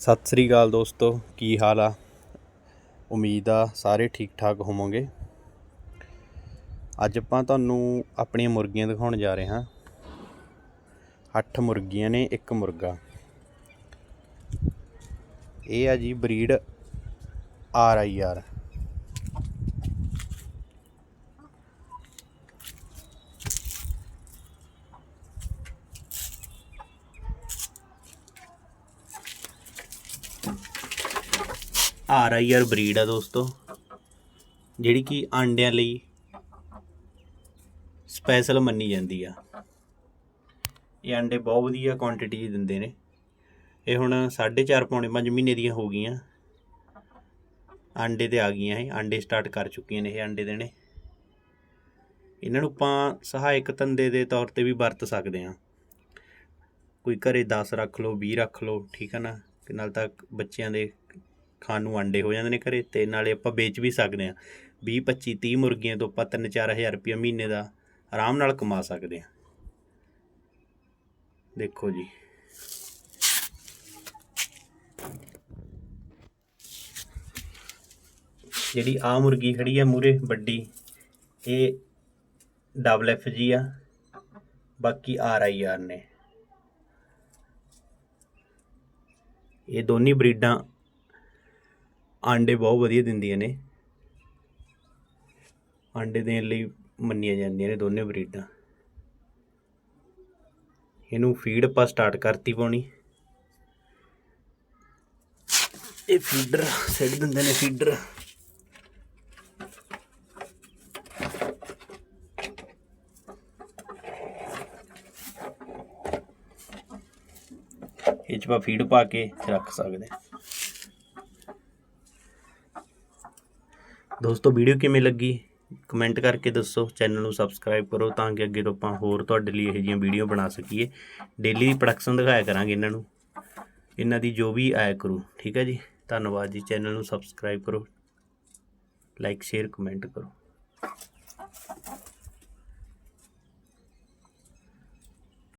ਸਤਿ ਸ੍ਰੀ ਅਕਾਲ ਦੋਸਤੋ, ਕੀ ਹਾਲ ਆ? ਉਮੀਦ ਆ ਸਾਰੇ ਠੀਕ ਠਾਕ ਹੋਵੋਗੇ। ਅੱਜ ਆਪਾਂ ਤੁਹਾਨੂੰ ਆਪਣੀਆਂ ਮੁਰਗੀਆਂ ਦਿਖਾਉਣ ਜਾ ਰਹੇ ਹਾਂ। ਅੱਠ ਮੁਰਗੀਆਂ ਨੇ, ਇੱਕ ਮੁਰਗਾ। ਇਹ ਆ ਜੀ breed R I R. R I R breed ਆ ਦੋਸਤੋ, ਜਿਹੜੀ ਕਿ ਆਂਡਿਆਂ ਲਈ ਸਪੈਸ਼ਲ ਮੰਨੀ ਜਾਂਦੀ ਆ। ਇਹ ਆਂਡੇ ਬਹੁਤ ਵਧੀਆ ਕੁਆਂਟੀਟੀ ਦਿੰਦੇ ਨੇ। ਇਹ ਹੁਣ 4.5 ਪੌਣੇ 5 ਮਹੀਨੇ ਦੀਆਂ ਹੋ ਗਈਆਂ। ਆਂਡੇ ਤੇ ਆ ਗਈਆਂ ਇਹ, ਆਂਡੇ ਸਟਾਰਟ ਕਰ ਚੁੱਕੀਆਂ ਨੇ ਇਹ ਆਂਡੇ ਦੇਣੇ ਇਹਨਾਂ ਨੂੰ ਆਪਾਂ ਸਹਾਇਕ ਧੰਦੇ ਦੇ ਤੌਰ ਤੇ ਵੀ ਵਰਤ ਸਕਦੇ ਹਾਂ। ਕੋਈ ਘਰੇ 10 ਰੱਖ ਲਓ 20 ਰੱਖ ਲਓ, ਠੀਕ ਹੈ ਨਾ? ਕਿ ਨਾਲ ਤਾਂ ਬੱਚਿਆਂ ਦੇ ਖਾਣ ਨੂੰ ਆਂਡੇ ਹੋ ਜਾਂਦੇ ਨੇ ਘਰੇ ਤੇ ਨਾਲੇ ਆਪਾਂ ਵੇਚ ਵੀ ਸਕਦੇ ਹਾਂ। 20 25 30 ਮੁਰਗੀਆਂ ਤੋਂ ਆਪਾਂ 3-4000 ਰੁਪਏ ਮਹੀਨੇ ਦਾ ਆਰਾਮ ਨਾਲ ਕਮਾ ਸਕਦੇ ਹਾਂ। ਦੇਖੋ ਜੀ। ਜਿਹੜੀ ਆ ਮੁਰਗੀ ਖੜੀ ਆ ਮੂਰੇ ਵੱਡੀ, ਇਹ ਡਬਲ ਐਫ ਜੀ ਆ, ਬਾਕੀ ਆਰ ਆਈ ਆਰ ਨੇ। ਇਹ ਦੋਨੀ ਬਰੀਡਾਂ ਆਂਡੇ ਬਹੁਤ ਵਧੀਆ ਦਿੰਦੀਆਂ ਨੇ। ਆਂਡੇ ਦੇਣ ਲਈ ਮੰਨੀਆਂ ਜਾਂਦੀਆਂ ਨੇ ਦੋਨੇ ਬਰੀਡਾਂ। ਇਹਨੂੰ ਫੀਡ ਆਪਾਂ ਸਟਾਰਟ ਕਰਤੀ ਪਾਉਣੀ। ਇਹ ਫੀਡਰ ਸਿੱਟ ਦਿੰਦੇ ਨੇ ਫੀਡਰ ਇਹ 'ਚ ਆਪਾਂ ਫੀਡ ਪਾ ਕੇ ਰੱਖ ਸਕਦੇ। ਹਾਂ। ਦੋਸਤੋ ਵੀਡੀਓ ਕਿਵੇਂ ਲੱਗੀ? ਕਮੈਂਟ ਕਰਕੇ ਦੱਸੋ ਚੈਨਲ ਨੂੰ ਸਬਸਕ੍ਰਾਈਬ ਕਰੋ ਤਾਂ ਕਿ ਅੱਗੇ ਤੋਂ ਆਪਾਂ ਹੋਰ ਤੁਹਾਡੇ ਲਈ ਇਹੋ ਜਿਹੀਆਂ ਵੀਡੀਓ ਬਣਾ ਸਕੀਏ। ਡੇਲੀ ਪ੍ਰੋਡਕਸ਼ਨ ਦਿਖਾਇਆ ਕਰਾਂਗੇ ਇਹਨਾਂ ਨੂੰ। ਇਹਨਾਂ ਦੀ ਜੋ ਵੀ ਆਇਆ ਕਰੂ, ਠੀਕ ਹੈ ਜੀ? ਧੰਨਵਾਦ ਜੀ ਚੈਨਲ ਨੂੰ ਸਬਸਕ੍ਰਾਈਬ ਕਰੋ। ਲਾਈਕ ਸ਼ੇਅਰ ਕਮੈਂਟ ਕਰੋ।